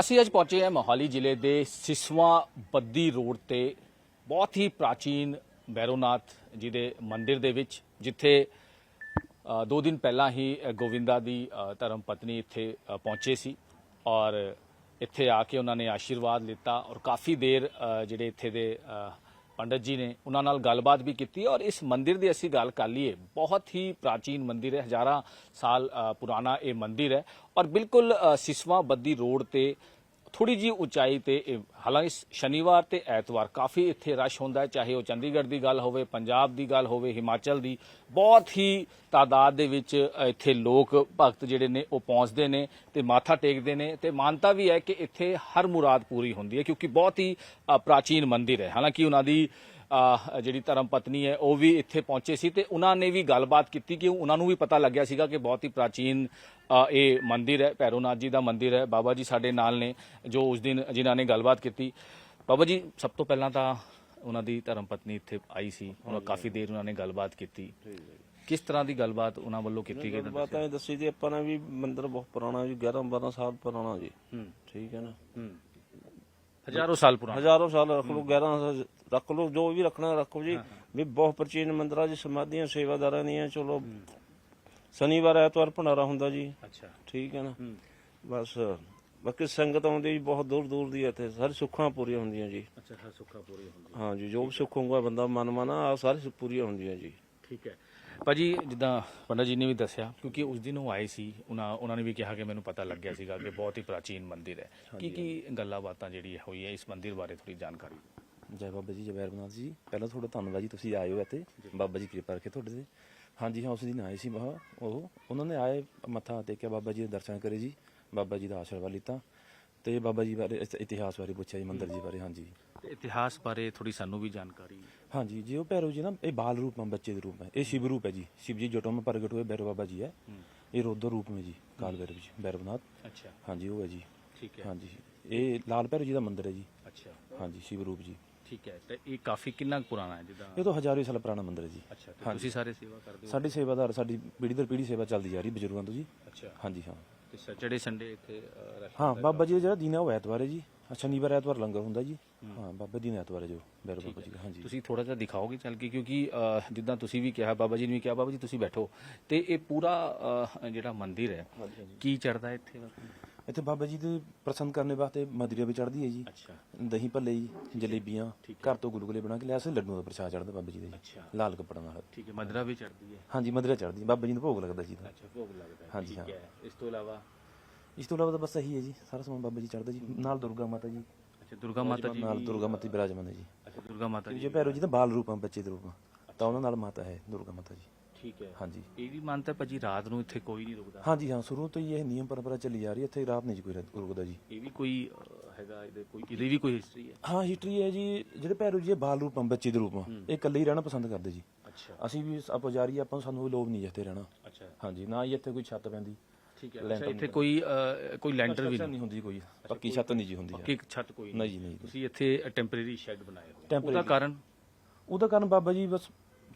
ਅਸੀਂ ਅੱਜ ਪਹੁੰਚੇ ਹਾਂ ਮੋਹਾਲੀ ਜ਼ਿਲ੍ਹੇ ਦੇ ਸਿਸਵਾ ਬੱਦੀ ਰੋਡ ਤੇ ਬਹੁਤ ਹੀ ਪ੍ਰਾਚੀਨ ਬੈਰੋਨਾਥ ਜੀ ਦੇ ਮੰਦਿਰ ਦੇ ਵਿੱਚ ਜਿੱਥੇ ਦੋ ਦਿਨ ਪਹਿਲਾਂ ਹੀ ਅ, ਗੋਵਿੰਦਾ ਦੀ ਅ, ਧਰਮ ਪਤਨੀ ਇੱਥੇ ਪਹੁੰਚੇ ਸੀ ਔਰ ਇੱਥੇ ਆ ਕੇ ਉਹਨਾਂ ਨੇ ਆਸ਼ੀਰਵਾਦ ਲਿੱਤਾ ਔਰ ਕਾਫੀ ਦੇਰ ਜਿਹੜੇ ਇੱਥੇ ਦੇ ਪੰਡਤ ਜੀ ਨੇ ਉਹਨਾਂ ਨਾਲ ਗੱਲਬਾਤ ਵੀ ਕੀਤੀ ਔਰ ਇਸ ਮੰਦਿਰ ਦੀ ਅਸੀਂ ਗੱਲ ਕਰ ਲਈਏ ਬਹੁਤ ਹੀ ਪ੍ਰਾਚੀਨ ਮੰਦਿਰ ਹੈ ਹਜ਼ਾਰਾਂ ਸਾਲ ਪੁਰਾਣਾ ਇਹ ਮੰਦਿਰ ਹੈ ਔਰ ਬਿਲਕੁਲ ਅ, ਸਿਸਵਾ ਬੱਦੀ ਰੋਡ ਤੇ ਥੋੜੀ ਜੀ ਉਚਾਈ ਤੇ ਹਾਲਾਂਕਿ ਸ਼ਨੀਵਾਰ ਤੇ ਐਤਵਾਰ ਕਾਫੀ ਇੱਥੇ ਰਸ਼ ਹੁੰਦਾ ਹੈ, ਚਾਹੇ ਉਹ ਚੰਡੀਗੜ੍ਹ ਦੀ ਗੱਲ ਹੋਵੇ, ਪੰਜਾਬ ਦੀ ਗੱਲ ਹੋਵੇ, ਹਿਮਾਚਲ ਦੀ। ਬਹੁਤ ਹੀ ਤਾਦਾਦ ਦੇ ਵਿੱਚ ਇੱਥੇ ਲੋਕ ਭਗਤ ਜਿਹੜੇ ਨੇ, ਉਹ ਪਹੁੰਚਦੇ ਨੇ ਤੇ ਮਾਥਾ ਟੇਕਦੇ ਨੇ ਤੇ ਮਾਨਤਾ ਵੀ ਹੈ ਕਿ ਇੱਥੇ ਹਰ ਮੁਰਾਦ ਪੂਰੀ ਹੁੰਦੀ ਹੈ ਕਿਉਂਕਿ ਬਹੁਤ ਹੀ ਪ੍ਰਾਚੀਨ ਮੰਦਿਰ ਹੈ। ਹਾਲਾਂਕਿ ਉਹਨਾਂ ਦੀ ਜਿਹੜੀ ਧਰਮ ਪਤਨੀ ਹੈ ਉਹ ਵੀ ਇੱਥੇ ਪਹੁੰਚੇ ਸੀ ਤੇ ਉਹਨਾਂ ਨੇ ਵੀ ਗੱਲਬਾਤ ਕੀਤੀ ਕਿ ਉਹਨਾਂ ਨੂੰ ਵੀ ਪਤਾ ਲੱਗਿਆ ਸੀਗਾ ਕਿ ਬਹੁਤ ਹੀ ਪ੍ਰਾਚੀਨ ਇਹ ਮੰਦਿਰ ਹੈ ਭੈਰੋਨਾਥ ਜੀ ਦਾ ਮੰਦਿਰ ਹੈ ਬਾਬਾ ਜੀ ਸਾਡੇ ਨਾਲ ਨੇ ਜੋ ਉਸ ਦਿਨ ਜਿਨ੍ਹਾਂ ਨੇ ਗੱਲਬਾਤ ਕੀਤੀ। ਬਾਬਾ ਜੀ ਸਭ ਤੋਂ ਪਹਿਲਾਂ ਤਾਂ ਉਹਨਾਂ ਦੀ ਧਰਮ ਪਤਨੀ ਇੱਥੇ ਆਈ ਸੀ ਉਹਨਾਂ ਕਾਫੀ ਦੇਰ ਉਹਨਾਂ ਨੇ ਗੱਲਬਾਤ ਕੀਤੀ। ਕਿਸ ਤਰ੍ਹਾਂ ਦੀ ਗੱਲਬਾਤ ਉਹਨਾਂ ਵੱਲੋਂ ਕੀਤੀ ਗਈ ਬਾਤ ਐ ਦੱਸੀ ਦੀ ਆਪਾਂ ਨੇ ਵੀ ਮੰਦਿਰ ਬਹੁਤ ਪੁਰਾਣਾ ਜੀ 11 12 ਸਾਲ ਪੁਰਾਣਾ ਜੀ। ਹੂੰ। ਠੀਕ ਹੈ ਨਾ? ਹੂੰ। ਹਜ਼ਾਰੋਂ ਸਾਲ ਪੁਰਾਣਾ। ਹਜ਼ਾਰੋਂ ਸਾਲ ਰੱਖ ਲਓ 11 ਸਾਲ ਰੱਖ ਲਓ ਜੋ ਵੀ ਰੱਖਣਾ ਰੱਖੋ ਜੀ। ਵੀ ਬਹੁਤ ਪ੍ਰਾਚੀਨ ਮੰਦਿਰਾਂ ਦੀ ਸਮਾਧੀਆਂ ਸੇਵਾਦਾਰਾਂ ਦੀਆਂ ਚਲੋ। ਸ਼ਨੀਵਾਰ ਐਤਵਾਰ ਭੰਡਾਰਾ ਹੁੰਦਾ ਜੀ। ਅੱਛਾ। ਠੀਕ ਹੈ ਨਾ? ਬਸ ਬਾਕੀ ਸੰਗਤ ਆਉਂਦੀ ਜੀ ਬਹੁਤ ਦੂਰ ਦੂਰ ਦੀ ਇੱਥੇ। ਸਾਰੀ ਸੁੱਖਾਂ ਪੂਰੀਆਂ ਹੁੰਦੀਆਂ ਜੀ। ਅੱਛਾ ਹਰ ਸੁੱਖਾ ਪੂਰੀ ਹੁੰਦੀ ਹਾਂ ਜੀ ਜੋ ਵੀ ਸੁੱਖ ਹੋਊਗਾ ਬੰਦਾ ਮਨ ਮਨਾ ਆ ਸਾਰੀ ਪੂਰੀਆਂ ਹੁੰਦੀਆਂ ਜੀ। ਠੀਕ ਹੈ। ਭਾਜੀ ਜਿੱਦਾਂ ਪੰਡਤ ਜੀ ਨੇ ਵੀ ਦੱਸਿਆ ਕਿਉਂਕਿ ਉਸ ਦਿਨ ਉਹ ਆਏ ਸੀ ਉਹਨਾਂ ਉਹਨਾਂ ਨੇ ਵੀ ਕਿਹਾ ਕਿ ਮੈਨੂੰ ਪਤਾ ਲੱਗਿਆ ਸੀਗਾ ਕਿ ਬਹੁਤ ਹੀ ਪ੍ਰਾਚੀਨ ਮੰਦਿਰ ਹੈ। ਕੀ ਕੀ ਗੱਲਾਂ ਬਾਤਾਂ ਜਿਹੜੀ ਹੋਈ ਹੈ ਇਸ ਮੰਦਿਰ ਬਾਰੇ ਥੋੜੀ ਜਾਣਕਾਰੀ ਜੈ ਬਾਬਾ ਜੀ ਜੈ ਬੈਰਨਾਥ ਜੀ। ਪਹਿਲਾਂ ਤੁਹਾਡਾ ਧੰਨਵਾਦ ਜੀ ਤੁਸੀਂ ਆਏ ਹੋ ਇੱਥੇ। ਬਾਬਾ ਜੀ ਕਿਰਪਾ ਰੱਖੇ ਤੁਹਾਡੇ ਤੇ। ਹਾਂਜੀ ਹਾਂ ਉਸ ਦਿਨ ਆਏ ਸੀ ਮਹਾ ਉਹ। ਉਹਨਾਂ ਨੇ ਆਏ ਮੱਥਾ ਟੇਕਿਆ ਬਾਬਾ ਜੀ ਦੇ ਦਰਸ਼ਨ ਕਰੇ ਜੀ। ਬਾਬਾ ਜੀ ਦਾ ਆਸ਼ੀਰਵਾਦ ਲਿੱਤਾ। ਤੇ ਬਾਬਾ ਜੀ ਬਾਰੇ ਇਸ- ਇਤਿਹਾਸ ਬਾਰੇ ਪੁੱਛਿਆ ਜੀ ਮੰਦਿਰ ਜੀ ਬਾਰੇ ਹਾਂਜੀ। ਤੇ ਇਤਿਹਾਸ ਬਾਰੇ ਥੋੜੀ ਸਾਨੂੰ ਵੀ ਜਾਣਕਾਰੀ। ਹਾਂਜੀ ਜੀ ਉਹ ਭੈਰੋ ਜੀ ਨਾ ਇਹ ਬਾਲ ਰੂਪ ਹੈ ਬੱਚੇ ਦੇ ਰੂਪ ਹੈ ਇਹ ਸ਼ਿਵ ਰੂਪ ਹੈ ਜੀ। ਸ਼ਿਵ ਜੀ ਜਟੋਂ में ਪ੍ਰਗਟ ਹੋਏ ਭੈਰੋ ਬਾਬਾ ਜੀ ਹੈ। ਇਹ ਰੋਦਰ ਰੂਪ में ਜੀ ਕਾਲ ਭੈਰਵ ਜੀ ਭੈਰਵਨਾਥ ਅੱਛਾ। ਹਾਂਜੀ ਉਹ ਹੈ ਜੀ। ਠੀਕ ਹੈ। ਹਾਂਜੀ। ਇਹ ਲਾਲ ਭੈਰੋ ਜੀ ਦਾ ਮੰਦਿਰ ਹੈ ਜੀ। ਅੱਛਾ। ਹਾਂਜੀ ਸ਼ਿਵ ਰੂਪ ਜੀ। ਠੀਕ ਹੈ ਤੇ ਇਹ ਕਾਫੀ ਕਿੰਨਾ ਕੁ ਪੁਰਾਣਾ ਹੈ ਜਿੱਦਾਂ? ਇਹ ਤਾਂ ਹਜ਼ਾਰਾਂ ਸਾਲ ਪੁਰਾਣਾ ਮੰਦਿਰ ਹੈ ਜੀ। ਅੱਛਾ ਤੇ ਤੁਸੀਂ ਸਾਰੇ ਸੇਵਾ ਕਰਦੇ ਹੋ? ਸਾਡੀ ਸੇਵਾਦਾਰ ਸਾਡੀ ਪੀੜ੍ਹੀ ਦਰ ਪੀੜ੍ਹੀ ਸੇਵਾ ਚੱਲਦੀ ਜਾ ਰਹੀ ਬਜ਼ੁਰਗਾਂ ਤੋਂ ਜੀ। ਅੱਛਾ। ਹਾਂਜੀ ਹਾਂ। ਤੇ ਸੈਟਰਡੇ ਸੰਡੇ ਇੱਥੇ ਰਸ਼ ਹਾਂ ਬਾਬਾ ਜੀ ਦਾ ਜਿਹੜਾ ਦਿਨ ਹੈ ਉਹ ਐਤਵਾਰ ਹੈ ਜੀ। ਸ਼ਨੀਵਾਰ ਐਤਵਾਰ ਲੰਗਰ ਹੁੰਦਾ ਜੀ। ਹਾਂ। ਬਾਬਾ ਦਿਨ ਐਤਵਾਰ ਹੈ ਜੋ ਬੈਰੋ ਬਾਬਾ ਜੀ ਦਾ, ਹਾਂਜੀ। ਤੁਸੀਂ ਥੋੜਾ ਜਿਹਾ ਦਿਖਾਓਗੇ ਚੱਲ ਕੇ ਕਿਉਂਕਿ ਅ, ਜਿੱਦਾਂ ਤੁਸੀਂ ਵੀ ਕਿਹਾ ਬਾਬਾ ਜੀ ਨੇ ਵੀ ਕਿਹਾ ਬਾਬਾ ਜੀ ਤੁਸੀਂ ਬੈਠੋ। ਤੇ ਇਹ ਪੂਰਾ ਜਿਹੜਾ ਮੰਦਿਰ ਹੈ ਕੀ ਚੜਦਾ ਇੱਥੇ? ਇੱਥੇ ਬਾਬਾ ਜੀ ਦੇ ਪ੍ਰਸੰਨ ਕਰਨ ਵਾਸਤੇ ਮਧੁਰਾ ਵੀ ਚੜ੍ਹਦੀ ਹੈ ਜੀ। ਅੱਛਾ। ਦਹੀਂ ਭੱਲੇ ਜੀ ਜਲੇਬੀਆਂ ਘਰ ਤੋਂ ਗੁਲਗੁਲੇ ਬਣਾ ਕੇ ਲਿਆ ਸੀ ਲੱਡੂਆਂ ਦਾ ਪ੍ਰਸ਼ਾਦ ਚੜ੍ਹਦਾ ਬਾਬਾ ਜੀ ਦਾ ਅੱਛਾ। ਲਾਲ ਕੱਪੜਾ ਨਾਲ। ਠੀਕ ਹੈ ਮਦਰਾ ਵੀ ਚੜਦੀ ਹੈ। ਹਾਂਜੀ ਮਧੁਰਾ ਚੜ੍ਹਦੀ ਬਾਬਾ ਜੀ ਨੂੰ ਭੋਗ ਲੱਗਦਾ ਜੀ ਅੱਛਾ ਭੋਗ ਲੱਗਦਾ ਹੈ। ਹਾਂਜੀ, ਠੀਕ ਹਾਂ। ਇਸ ਤੋਂ ਇਲਾਵਾ? ਇਸ ਤੋਂ ਇਲਾਵਾ ਤਾਂ ਬਸ ਇਹੀ ਹੈ ਜੀ ਸਾਰਾ ਸਮਾਨ ਬਾਬਾ ਜੀ ਚੜ੍ਹਦਾ ਜੀ। ਨਾਲ ਦੁਰਗਾ ਮਾਤਾ ਜੀ। ਅੱਛਾ ਦੁਰਗਾ ਮਾਤਾ ਜੀ ਨਾਲ ਦੁਰਗਾ ਮਾਤਾ ਬਿਰਾਜਮਾਨ ਹੈ ਜੀ। ਅੱਛਾ ਦੁਰਗਾ ਮਾਤਾ ਜੀ ਜੇ ਭੈਰੋ ਜੀ ਦਾ ਬਾਲ ਰੂਪ ਬੱਚੇ ਦੇ ਰੂਪ ਤਾਂ ਉਹਨਾਂ ਨਾਲ ਮਾਤਾ ਹੈ ਦੁਰਗਾ ਮਾਤਾ ਜੀ। ਠੀਕ ਹੈ। ਹਾਂਜੀ। ਇਹ ਵੀ ਮੰਨਤਾ ਭਾਜੀ ਰਾਤ ਨੂੰ ਇੱਥੇ ਕੋਈ ਨਹੀਂ ਰੁਕਦਾ। ਹਾਂਜੀ ਹਾਂ ਸ਼ੁਰੂ ਤੋਂ ਹੀ ਇਹ ਨਿਯਮ ਪਰੰਪਰਾ ਚੱਲੀ ਜਾ ਰਹੀ ਹੈ ਇੱਥੇ ਰਾਤ ਨਹੀਂ ਜੀ ਕੋਈ ਰੁਕ- ਰੁਕਦਾ ਜੀ। ਇਹ ਵੀ ਕੋਈ ਹੈਗਾ ਇਹਦੇ ਕੋਈ ਇਹਦੀ ਵੀ ਕੋਈ ਹਿਸਟਰੀ ਹੈ? ਹਾਂ ਹਿਸਟਰੀ ਹੈ ਜੀ ਜਿਹੜੇ ਭੈਰੋ ਜੀ ਇਹ ਬਾਲ ਰੂਪ ਆ ਬੱਚੇ ਦੇ ਰੂਪ ਆ ਇਹ ਇਕੱਲੇ ਹੀ ਰਹਿਣਾ ਪਸੰਦ ਕਰਦੇ ਜੀ। ਅੱਛਾ। ਅਸੀਂ ਵੀ ਆ ਪੁਜਾਰੀ ਆ, ਆਪਾਂ ਨੂੰ ਸਾਨੂੰ ਕੋਈ ਲੋਭ ਨਹੀਂ ਇੱਥੇ ਰਹਿਣਾ। ਅੱਛਾ। ਹਾਂਜੀ ਨਾ ਹੀ ਇੱਥੇ ਕੋਈ ਛੱਤ ਪੈਂਦੀ। ਠੀਕ ਹੈ ਅੱਛਾ ਇੱਥੇ ਕੋਈ ਕੋਈ ਲੈਂਟਰ ਵੀ ਨਹੀਂ? ਨਹੀਂ ਹੁੰਦੀ ਕੋਈ ਪੱਕੀ ਛੱਤ ਨਹੀਂ ਜੀ ਹੁੰਦੀ ਪੱਕੀ ਛੱਤ ਕੋਈ ਨਹੀਂ ਜੀ ਨਹੀਂ ਜੀ। ਤੁਸੀਂ ਇੱਥੇ ਟੈਂਪਰੇਰੀ ਸ਼ੈੱਡ ਬਣਾਏ ਹੋਏ। ਉਹਦਾ ਕਾਰਨ? ਉਹਦਾ ਕਾਰਨ ਬਾਬਾ ਜੀ ਬਸ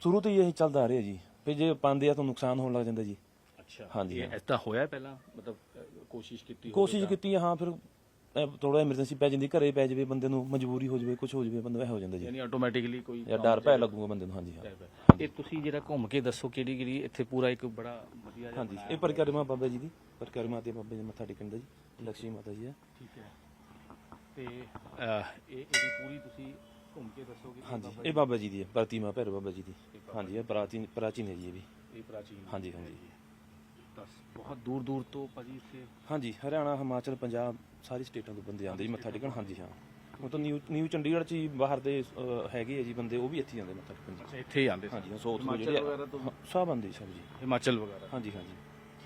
ਸ਼ੁਰੂ ਤੋਂ ਹੀ ਇਹ ਚੱਲਦਾ ਆ ਰਿਹਾ ਜੀ। ਵੀ ਜੇ ਪਾਉਂਦੇ ਆ ਤਾਂ ਨੁਕਸਾਨ ਹੋਣ ਲੱਗ ਜਾਂਦਾ ਜੀ। ਅੱਛਾ ਹਾਂਜੀ, ਇਹ ਐਸਾ ਹੋਇਆ ਪਹਿਲਾਂ ਮਤਲਬ ਅ, ਕੋਸ਼ਿਸ਼ ਕੀਤੀ ਹੋਵੇ ਕੋਸ਼ਿਸ਼ ਤਾਂ? ਕੀਤੀ ਆ, ਹਾਂ ਫਿਰ ਥੋੜਾ ਐਮਰਜੈਂਸੀ ਪੈ ਜਾਂਦੀ ਘਰੇ ਪੈ ਜਾਵੇ ਬੰਦੇ ਨੂੰ ਮਜਬੂਰੀ ਹੋ ਜਾਵੇ ਕੁਝ ਹੋ ਜਾਵੇ ਬੰਦਾ ਇਹ ਹੋ ਜਾਂਦਾ ਜੀ। ਯਾਨੀ ਆਟੋਮੈਟਿਕਲੀ ਕੋਈ ਜਾਂ ਡਰ ਭੈ ਲੱਗੂਗਾ ਬੰਦੇ ਨੂੰ ਹਾਂਜੀ ਹਾਂ। ਇਹ ਤੁਸੀਂ ਜਿਹੜਾ ਘੁੰਮ ਕੇ ਦੱਸੋ ਕਿਹੜੀ ਕਿਹੜੀ ਇੱਥੇ ਪੂਰਾ ਇੱਕ ਬੜਾ ਵਧੀਆ ਜਿਹਾ ਹਾਂਜੀ ਇਹ ਪਰਿਕਰਮਾ ਬਾਬਾ ਜੀ ਦੀ ਪਰਿਕਰਮਾ ਤੇ ਬਾਬੇ ਜੀ ਦੇ ਮੱਥਾ ਟੇਕਣ ਦਾ ਜੀ ਲక్ష్ਮੀ ਮਾਤਾ ਜੀ ਹੈ ਠੀਕ ਹੈ। ਤੇ ਇਹ ਇਹਦੀ ਪੂਰੀ ਤੁਸੀਂ ਘੁੰਮ ਕੇ ਦੱਸੋਗੇ ਕਿ ਹਾਂਜੀ ਇਹ ਬਾਬਾ ਜੀ ਦੀ ਹੈ ਪ੍ਰਤਿਮਾ ਭੈਰੋ ਬਾਬਾ ਜੀ ਦੀ। ਹਾਂਜੀ ਇਹ ਪ੍ਰਾਚੀਨ ਪ੍ਰਾਚੀਨ ਹੈ ਜੀ ਇਹ ਵੀ। ਇਹ ਪ੍ਰਾਚੀਨ ਹਾਂਜੀ ਹਾਂਜੀ। ਦੱਸ ਬਹੁਤ ਦੂਰ ਦੂਰ ਤੋਂ ਭਾਜੀ ਇੱਥੇ ਹਾਂਜੀ ਹਰਿਆਣਾ ਹਿਮਾਚਲ ਪੰਜਾਬ ਸਾਰੀ ਸਟੇਟਾਂ ਤੋਂ ਬੰਦੇ ਆਉਂਦੇ ਜੀ ਮੱਥਾ ਟੇਕਣ। ਹਾਂਜੀ ਹਾਂ। ਉਹ ਤਾਂ ਨਿਊ ਨਿਊ ਚੰਡੀਗੜ੍ਹ ਚ ਹੀ ਬਾਹਰ ਦੇ ਅਹ, ਹੈਗੇ ਆ ਜੀ ਬੰਦੇ ਉਹ ਵੀ ਇੱਥੇ ਹੀ ਆਉਂਦੇ ਮੱਥਾ ਟੇਕਣ ਜੀ। ਅੱਛਾ ਇੱਥੇ ਹੀ ਆਉਂਦੇ ਹਾਂਜੀ ਹਾਂ ਤੋਂ ਹਿਮਾਚਲ ਜਿਹੜੇ ਵਗੈਰਾ ਤੋਂ ਹਾਂ, ਸਭ ਆਉਂਦੇ ਜੀ, ਸਭ ਜੀ। ਹਿਮਾਚਲ ਵਗੈਰਾ? ਹਾਂਜੀ ਹਾਂਜੀ।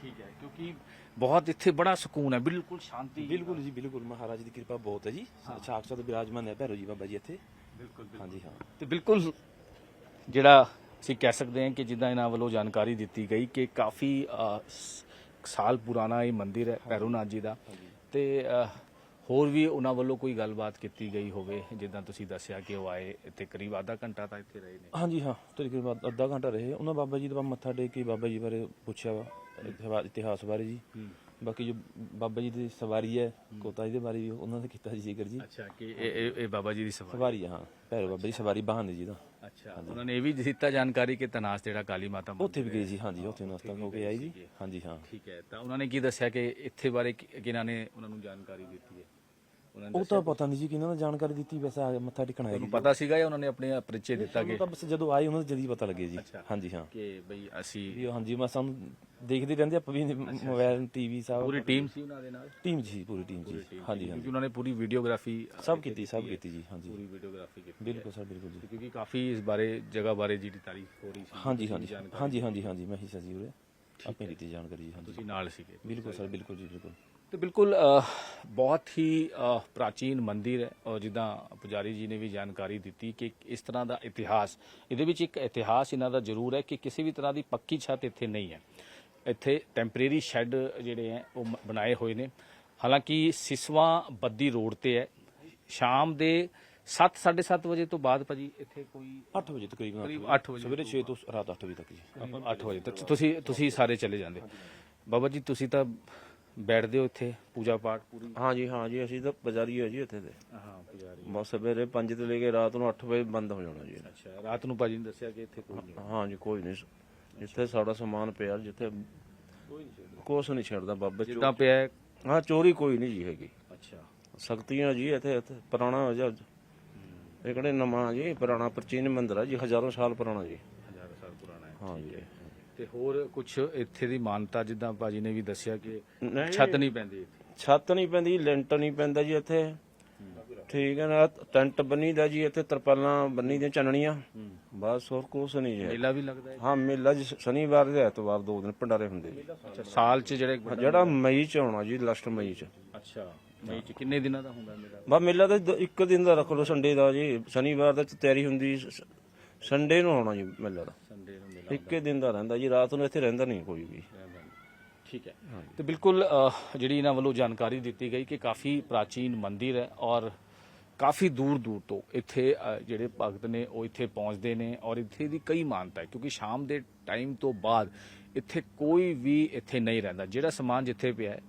ਠੀਕ ਹੈ ਕਿਉਂਕਿ ਬਹੁਤ ਇੱਥੇ ਬੜਾ ਸਕੂਨ ਹੈ ਬਿਲਕੁਲ ਸ਼ਾਂਤੀ ਬਿਲਕੁਲ ਜੀ ਬਿਲਕੁਲ। ਮਹਾਰਾਜ ਦੀ ਕਿਰਪਾ ਬਹੁਤ ਹੈ ਜੀ। ਸਾਖਸ਼ਾਤ ਵਿਰਾਜਮਾਨ ਹੈ ਭੈਰੋ ਜੀ ਬਾਬਾ ਜੀ ਇੱਥੇ। ਹਾਂਜੀ ਹਾਂ। ਤੇ ਬਿਲਕੁਲ ਜਿਹੜਾ ਅਸੀਂ ਕਹਿ ਸਕਦੇ ਹਾਂ ਕਿ ਜਿੱਦਾਂ ਇਹਨਾਂ ਵੱਲੋਂ ਜਾਣਕਾਰੀ ਦਿੱਤੀ ਗਈ ਕਿ ਕਾਫੀ ਸਾਲ ਪੁਰਾਣਾ ਇਹ ਮੰਦਿਰ ਹੈ ਭੈਰੋਨਾਥ ਜੀ ਦਾ। ਤੇ ਹੋਰ ਵੀ ਉਹਨਾਂ ਵੱਲੋਂ ਕੋਈ ਗੱਲਬਾਤ ਕੀਤੀ ਗਈ ਹੋਵੇ ਜਿੱਦਾਂ ਤੁਸੀਂ ਦੱਸਿਆ ਕਿ ਉਹ ਆਏ ਇੱਥੇ ਕਰੀਬ ਆਧਾ ਘੰਟਾ ਤਾਂ ਇੱਥੇ ਰਹੇ ਨੇ। ਹਾਂਜੀ ਹਾਂ। ਤਕਰੀਬਨ ਅੱਧਾ ਘੰਟਾ ਰਹੇ। ਉਹਨਾਂ ਬਾਬਾ ਜੀ ਦਾ ਮੱਥਾ ਟੇਕ ਕੇ ਬਾਬਾ ਜੀ ਬਾਰੇ ਪੁੱਛਿਆ ਵਾ ਇਤਿਹਾਸ ਬਾਰੇ ਜੀ। ਬਾਕੀ ਜੋ ਬਾਬਾ ਜੀ ਦੀ ਸਵਾਰੀ ਹੈ ਕੋਤਾ ਜੀ ਦੇ ਬਾਰੇ ਵੀ ਉਹਨਾਂ ਨੇ ਕੀਤਾ ਸੀ ਜ਼ਿਕਰ ਜੀ। ਅੱਛਾ ਕਿ ਇਹ ਇਹ ਇਹ ਬਾਬਾ ਜੀ ਦੀ ਸਵਾਰੀ। ਸਵਾਰੀ ਹੈ, ਹਾਂ। ਭੈਰੋ ਬਾਬਾ ਜੀ ਸਵਾਰੀ ਬਹਾਨੇ ਜੀ ਦਾ। ਅੱਛਾ ਉਹਨਾਂ ਨੇ ਇਹ ਵੀ ਦਿੱਤਾ ਜਾਣਕਾਰੀ ਕਿ ਤਨਾਸ ਜਿਹੜਾ ਕਾਲੀ ਮਾਤਾ ਮੰਦਿਰ ਉੱਥੇ ਵੀ ਗਏ ਜੀ ਹਾਂਜੀ ਉੱਥੇ ਨਸਤਾ ਹੋ ਕੇ ਆਈ ਜੀ। ਹਾਂਜੀ ਹਾਂ। ਠੀਕ ਹੈ ਤਾਂ ਉਹਨਾਂ ਨੇ ਕੀ ਦੱਸਿਆ ਕਿ ਇੱਥੇ ਬਾਰੇ ਕਿ- ਕਿਹਨਾਂ ਨੇ ਉਹਨਾਂ ਨੂੰ ਜਾਣਕਾਰੀ ਦਿੱਤੀ ਹੈ? ਉਹਨਾਂ ਨੇ ਉਹ ਤਾਂ ਪਤਾ ਨਹੀਂ ਜੀ ਕਿਹਨਾਂ ਨੇ ਜਾਣਕਾਰੀ ਦਿੱਤੀ ਵੈਸੇ ਆ ਕੇ ਮੱਥਾ ਟੇਕਣਾ ਹੈ ਤੁਹਾਨੂੰ ਪਤਾ ਸੀਗਾ ਜਾਂ ਉਹਨਾਂ ਨੇ ਆਪਣੇ ਪਰਿਚੈ ਦਿੱਤਾ ਕਿ ਤਾਂ ਬਸ ਜਦੋਂ ਆਏ ਉਹਨਾਂ ਨੂੰ ਜਦੀ ਪਤਾ ਲੱਗੇ ਜੀ। ਹਾਂਜੀ ਹਾਂ। ਕਿ ਬਈ ਅਸੀਂ ਵੀ ਉਹ ਹਾਂਜੀ ਮੈਂ ਸਾਨੂੰ ਦੇਖਦੇ ਰਹਿੰਦੇ ਆਪਾਂ ਵੀ ਮੋਬਾਈਲ ਟੀਵੀ ਸਭ ਪੂਰੀ ਟੀਮ ਸੀ ਉਹਨਾਂ ਦੇ ਨਾਲ? ਟੀਮ ਜੀ ਪੂਰੀ ਟੀਮ ਜੀ। ਹਾਂਜੀ ਹਾਂਜੀ ਕਿਉਂਕਿ ਉਹਨਾਂ ਨੇ ਪੂਰੀ ਵੀਡੀਓਗ੍ਰਾਫੀ ਸਭ ਕੀਤੀ ਸਭ ਕੀਤੀ ਜੀ ਹਾਂਜੀ। ਪੂਰੀ ਵੀਡੀਓਗ੍ਰਾਫੀ ਕੀਤੀ ਬਿਲਕੁਲ ਸਰ ਬਿਲਕੁਲ ਜੀ। ਕਿਉਂਕਿ ਕਾਫੀ ਇਸ ਬਾਰੇ ਜਗ੍ਹਾ ਬਾਰੇ ਜਿਹੜੀ ਤਾਰੀਫ ਹੋ ਰਹੀ ਸੀ ਹਾਂਜੀ ਹਾਂਜੀ। ਹਾਂਜੀ ਹਾਂਜੀ ਹਾਂਜੀ ਮੈਂ ਹਿੱਸਾ ਜੀ ਉਰੇ। ਆਪਣੀ ਦਿੱਤੀ ਜਾਣਕਾਰੀ ਜੀ ਹਾਂਜੀ। ਤੁਸੀਂ ਨਾਲ ਸੀਗੇ। ਬਿਲਕੁਲ ਸਰ ਬਿਲਕੁਲ ਜੀ ਬਿਲਕੁਲ। ਤੇ ਬਿਲਕੁਲ ਬਹੁਤ ਹੀ ਪ੍ਰਾਚੀਨ ਮੰਦਿਰ ਹੈ। ਔਰ ਜਿੱਦਾਂ ਪੁਜਾਰੀ ਜੀ ਨੇ ਵੀ ਜਾਣਕਾਰੀ ਦਿੱਤੀ ਕਿ ਇਸ ਤਰ੍ਹਾਂ ਦਾ ਇਤਿਹਾਸ ਇਹਦੇ ਵਿੱਚ ਇੱਕ ਇਤਿਹਾਸ ਇਹਨਾਂ ਦਾ ਜ਼ਰੂਰ ਹੈ ਕਿ ਕਿਸੇ ਵੀ ਤਰ੍ਹਾਂ ਦੀ ਪੱਕੀ ਛੱਤ ਇੱਥੇ ਨਹੀਂ ਹੈ। ਇੱਥੇ ਟੈਂਪਰੇਰੀ ਸ਼ੈੱਡ ਜਿਹੜੇ ਹੈ ਉਹ ਬਣਾਏ ਹੋਏ ਨੇ। ਹਾਲਾਂਕਿ ਸਿਸਵਾ ਬੱਦੀ ਰੋਡ ਤੇ ਹੈ। ਸ਼ਾਮ ਦੇ 7 7:30 ਵਜੇ ਤੋਂ ਬਾਅਦ ਭਾਜੀ ਇੱਥੇ ਕੋਈ 8 ਵਜੇ ਤਕਰੀਬਨ ਕਰੀਬ 8 ਵਜੇ ਸਵੇਰੇ 6 ਤੋਂ ਰਾਤ 8 ਵਜੇ ਤੱਕ ਜੀ। 8 ਵਜੇ ਤੱਕ। ਤੁਸੀਂ ਤੁਸੀਂ ਸਾਰੇ ਚਲੇ ਜਾਂਦੇ। ਬਾਬਾ ਜੀ ਤੁਸੀਂ ਤਾਂ ਬੈਠਦੇ ਹੋ ਇੱਥੇ ਪੂਜਾ ਪਾਠ ਪੂਰੀ? ਹਾਂਜੀ ਹਾਂ ਜੀ ਅਸੀਂ ਤਾਂ ਪੁਜਾਰੀ ਹੋ ਜੀ ਇੱਥੇ ਦੇ ਹਾਂ ਪੁਜਾਰੀ। ਬਸ ਸਵੇਰੇ 5 ਤੋਂ ਲੈ ਕੇ ਰਾਤ ਨੂੰ 8 ਵਜੇ ਬੰਦ ਹੋ ਜਾਣਾ ਜੀ। ਅੱਛਾ ਰਾਤ ਨੂੰ ਭਾਜੀ ਨੇ ਦੱਸਿਆ ਕਿ ਇੱਥੇ ਕੋਈ ਨਹੀਂ ਹਾਂ? ਜੀ ਕੋਈ ਨਹੀਂ। ਜਿੱਥੇ ਸਾਡਾ ਸਮਾਨ ਪਿਆ ਜਿੱਥੇ ਕੁਛ ਨਹੀਂ ਛੱਡਦਾ ਬਾਬੇ ਚੋ ਜਿੱਦਾਂ ਪਿਆ ਹੈ- ਹਾਂ ਚੋਰੀ ਕੋਈ ਨਹੀਂ ਜੀ ਹੈਗੀ। ਅੱਛਾ। ਸ਼ਕਤੀਆਂ ਜੀ ਇੱਥੇ ਇੱਥੇ ਪੁਰਾਣਾ ਹੋ ਜਾ ਇਹ ਕਿਹੜੇ ਨਵਾਂ ਜੀ ਪੁਰਾਣਾ ਪ੍ਰਾਚੀਨ ਮੰਦਿਰ ਆ ਜੀ ਹਜ਼ਾਰਾਂ ਸਾਲ ਪੁਰਾਣਾ ਜੀ। ਹਜ਼ਾਰ ਸਾਲ ਪੁਰਾਣਾ ਹੈ ਹਾਂ ਜੀ। ਤੇ ਹੋਰ ਕੁਝ ਇੱਥੇ ਦੀ ਮਾਨਤਾ ਜਿੱਦਾਂ ਭਾਜੀ ਨੇ ਵੀ ਦੱਸਿਆ ਕਿ ਨਹੀਂ। ਛੱਤ ਨਹੀਂ ਪੈਂਦੀ ਇੱਥੇ। ਛੱਤ ਨਹੀਂ ਪੈਂਦੀ ਲੈਂਟਰ ਨਹੀਂ ਪੈਂਦਾ ਜੀ ਇੱਥੇ। ਠੀਕ ਹੈ ਨਾ ਟੈਂਟ ਬੰਨੀ ਦਾ ਜੀ ਇੱਥੇ ਤਰਪਾਲਾਂ ਬੰਨੀ ਦੀਆਂ ਚੰਨਣੀਆਂ ਬਸ ਹੋਰ ਕੁਛ ਨਹੀਂ ਜੀ। ਮੇਲਾ ਵੀ ਲੱਗਦਾ ਹੈ ਹਾਂ ਮੇਲਾ ਜੀ ਸ਼ਨੀਵਾਰ ਦੇ ਐਤਵਾਰ ਦੋ ਦਿਨ ਭੰਡਾਰੇ ਹੁੰਦੇ ਜੀ। ਅੱਛਾ ਸਾਲ 'ਚ ਜਿਹੜੇ ਜਿਹੜਾ ਮਈ ਚ ਆਉਣਾ ਜੀ ਲਾਸਟ ਮਈ ਚ। ਅੱਛਾ ਮਈ 'ਚ ਕਿੰਨੇ ਦਿਨਾਂ ਦਾ ਹੁੰਦਾ ਮੇਲਾ? ਬਾ ਮੇਲਾ ਤਾਂ ਦ- ਇੱਕ ਦਿਨ ਦਾ ਰੱਖ ਲਓ ਸੰਡੇ ਦਾ ਜੀ। ਸ਼ਨੀਵਾਰ ਦਾ ਤਿਆਰੀ ਹੁੰਦੀ ਸ- ਸੰਡੇ ਨੂੰ ਆਉਣਾ ਜੀ ਮੇਲਾ। ਦਾ ਮੇਲਾ ਇੱਕੇ ਦਿਨ ਦਾ ਰਹਿੰਦਾ ਜੀ ਰਾਤ ਨੂੰ ਇੱਥੇ ਰਹਿੰਦਾ ਨਹੀਂ ਕੋਈ ਵੀ। ਠੀਕ ਹੈ। ਤੇ ਬਿਲਕੁਲ ਜਿਹੜੀ ਇਹਨਾਂ ਵੱਲੋਂ ਜਾਣਕਾਰੀ ਦਿੱਤੀ ਗਈ ਕਿ ਕਾਫੀ ਪ੍ਰਾਚੀਨ ਮੰਦਿਰ ਹੈ ਔਰ ਕਾਫੀ ਦੂਰ ਦੂਰ ਤੋਂ ਇੱਥੇ ਜਿਹੜੇ ਭਗਤ ਨੇ ਉਹ ਇੱਥੇ ਪਹੁੰਚਦੇ ਨੇ ਔਰ ਇੱਥੇ ਦੀ ਕਈ ਮਾਨਤਾ ਹੈ ਕਿਉਂਕਿ ਸ਼ਾਮ ਦੇ ਟਾਈਮ ਤੋਂ ਬਾਅਦ ਇੱਥੇ ਕੋਈ ਵੀ ਇੱਥੇ ਨਹੀਂ ਰਹਿੰਦਾ। ਜਿਹੜਾ ਸਮਾਨ ਜਿੱਥੇ ਪਿਆ ਹੈ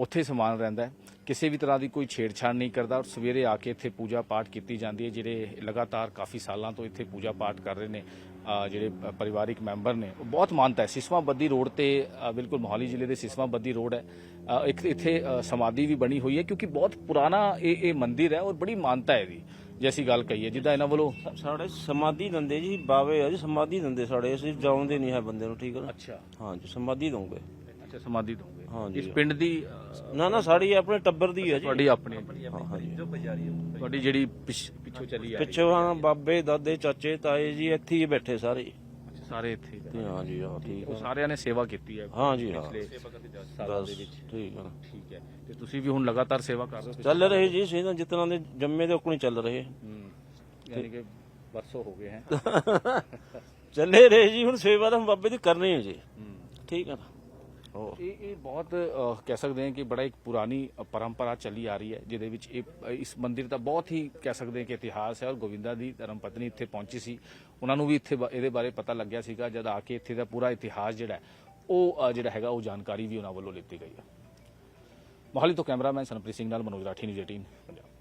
ਉੱਥੇ ਸਮਾਨ ਰਹਿੰਦਾ ਹੈ। ਕਿਸੇ ਵੀ ਤਰ੍ਹਾਂ ਦੀ ਕੋਈ ਛੇੜਛਾੜ ਨਹੀਂ ਕਰਦਾ ਔਰ ਸਵੇਰੇ ਆ ਕੇ ਇੱਥੇ ਪੂਜਾ ਪਾਠ ਕੀਤੀ ਜਾਂਦੀ ਹੈ। ਜਿਹੜੇ ਲਗਾਤਾਰ ਕਾਫੀ ਸਾਲਾਂ ਤੋਂ ਇੱਥੇ ਪੂਜਾ ਪਾਠ ਕਰ ਰਹੇ ਨੇ ਜਿਹੜੇ ਪਰਿਵਾਰਿਕ ਮੈਂਬਰ ਨੇ ਉਹ ਬਹੁਤ ਮਾਨਤਾ ਹੈ। ਸਿਸਵਾ ਬੱਦੀ ਰੋਡ ਤੇ ਬਿਲਕੁਲ ਮੋਹਾਲੀ ਜ਼ਿਲ੍ਹੇ ਦੇ ਸਿਸਵਾ ਬੱਦੀ ਰੋਡ ਹੈ। ਇੱਕ ਇੱਥੇ ਸਮਾਧੀ ਵੀ ਬਣੀ ਹੋਈ ਹੈ ਕਿਉਂਕਿ ਬਹੁਤ ਪੁਰਾਣਾ ਇਹ ਇਹ ਮੰਦਿਰ ਹੈ ਔਰ ਬੜੀ ਮਾਨਤਾ ਹੈ ਇਹਦੀ ਜੇ ਅਸੀਂ ਗੱਲ ਕਹੀਏ। ਜਿੱਦਾਂ ਇਹਨਾਂ ਵੱਲੋਂ ਸਾਡੇ ਸਮਾਧੀ ਦਿੰਦੇ ਜੀ ਬਾਵੇ ਆ ਜੀ ਸਮਾਧੀ ਦਿੰਦੇ ਸਾਡੇ ਅਸੀਂ ਜਾਉਂਦੇ ਨਹੀਂ ਹੈ ਬੰਦੇ ਨੂੰ ਠੀਕ ਹੈ ਅੱਛਾ। ਹਾਂ ਜੀ ਸਮਾਧੀ ਦਊਂਗੇ। ਅੱਛਾ ਸਮਾਧੀ ਦੋਗੇ ਹਾਂ ਇਸ ਪਿੰਡ ਦੀ ਅਹ, ਨਾ ਨਾ ਸਾਡੀ ਆਪਣੇ ਟੱਬਰ ਦੀ ਹੈ ਜੀ। ਤੁਹਾਡੀ ਆਪਣੀ। ਤੁਹਾਡੀ ਜਿਹੜੀ ਪਿਛ- ਪਿੱਛੋਂ ਚੱਲੀ ਆ ਰਹੀ ਪਿੱਛੋਂ ਹਾਂ। ਬਾਬੇ ਦਾਦੇ ਚਾਚੇ ਤਾਏ ਜੀ ਇੱਥੇ ਹੀ ਬੈਠੇ ਸਾਰੇ। ਸਾਰੇ ਇੱਥੇ ਹੀ। ਹਾਂ ਜੀ ਹਾਂ ਠੀਕ ਉਹ ਸਾਰਿਆਂ ਨੇ ਸੇਵਾ ਕੀਤੀ ਹੈ ਹਾਂ ਜੀ ਹਾਂ। ਪਿਛਲੇ ਸਾਲਾਂ ਬਸ ਦੇ ਵਿੱਚ। ਠੀਕ ਹੈ। ਨਾ। ਠੀਕ ਹੈ। ਤੇ ਤੁਸੀਂ ਵੀ ਹੁਣ ਲਗਾਤਾਰ ਸੇਵਾ ਕਰ ਰਹੇ ਹੋ ਚੱਲ ਰਹੇ ਜੀ ਸੇਨਾ ਜਿਤਨਾ ਦੇ ਜੰਮੇ ਦੇ ਉਕਣੀ ਚੱਲ ਰਹੇ। ਹੂੰ ਯਾਨੀ ਕਿ ਵਰਸੋ ਹੋ ਗਏ ਹੈ। ਚੱਲੇ ਰਹੇ ਜੀ ਹੁਣ ਸੇਵਾ ਤਾਂ ਬਾਬੇ ਦੀ ਕਰਨੀ ਹੈ ਜੀ। ਠੀਕ ਨਾ। ਹੋ ਇਹ ਇਹ ਬਹੁਤ ਕਹਿ ਸਕਦੇ ਹਾਂ ਕਿ ਬੜਾ ਇੱਕ ਪੁਰਾਣੀ ਪਰੰਪਰਾ ਚੱਲੀ ਆ ਰਹੀ ਹੈ, ਜਿਹਦੇ ਵਿੱਚ ਇਹ ਇਸ ਮੰਦਿਰ ਦਾ ਬਹੁਤ ਹੀ ਕਹਿ ਸਕਦੇ ਹਾਂ ਕਿ ਇਤਿਹਾਸ ਹੈ ਔਰ ਗੋਵਿੰਦਾ ਦੀ ਧਰਮ ਪਤਨੀ ਇੱਥੇ ਪਹੁੰਚੀ ਸੀ। ਉਹਨਾਂ ਨੂੰ ਵੀ ਇੱਥੇ ਬ- ਇਹਦੇ ਬਾਰੇ ਪਤਾ ਲੱਗਿਆ ਸੀਗਾ, ਜਦ ਆ ਕੇ ਇੱਥੇ ਦਾ ਪੂਰਾ ਇਤਿਹਾਸ ਜਿਹੜਾ ਉਹ ਜਿਹੜਾ ਹੈਗਾ, ਉਹ ਜਾਣਕਾਰੀ ਵੀ ਉਹਨਾਂ ਵੱਲੋਂ ਲਿੱਤੀ ਗਈ ਹੈ। ਮੋਹਾਲੀ ਤੋਂ ਕੈਮਰਾਮੈਨ ਸਨਪ੍ਰੀਤ ਸਿੰਘ ਨਾਲ ਮਨੋਜ ਰਾਠੀ, ਨਿਊਜ਼ 18 ਪੰਜਾਬ।